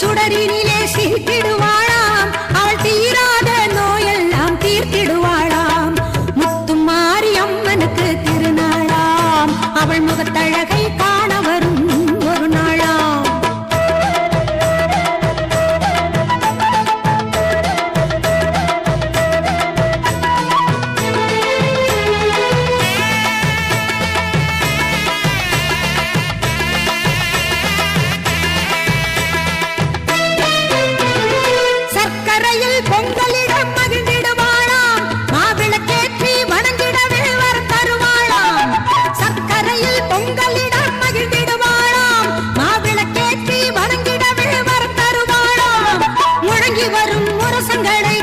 சுடரினிலே சிரித்திடுவாளாம். அவள் தீராத நோயெல்லாம் தீர்த்திடுவாளாம். முத்தும் மாரியம்மனுக்கு திருநாளாம். அவள் முகத்தழகை காண வரும் வழங்கி வரும் முரசங்களை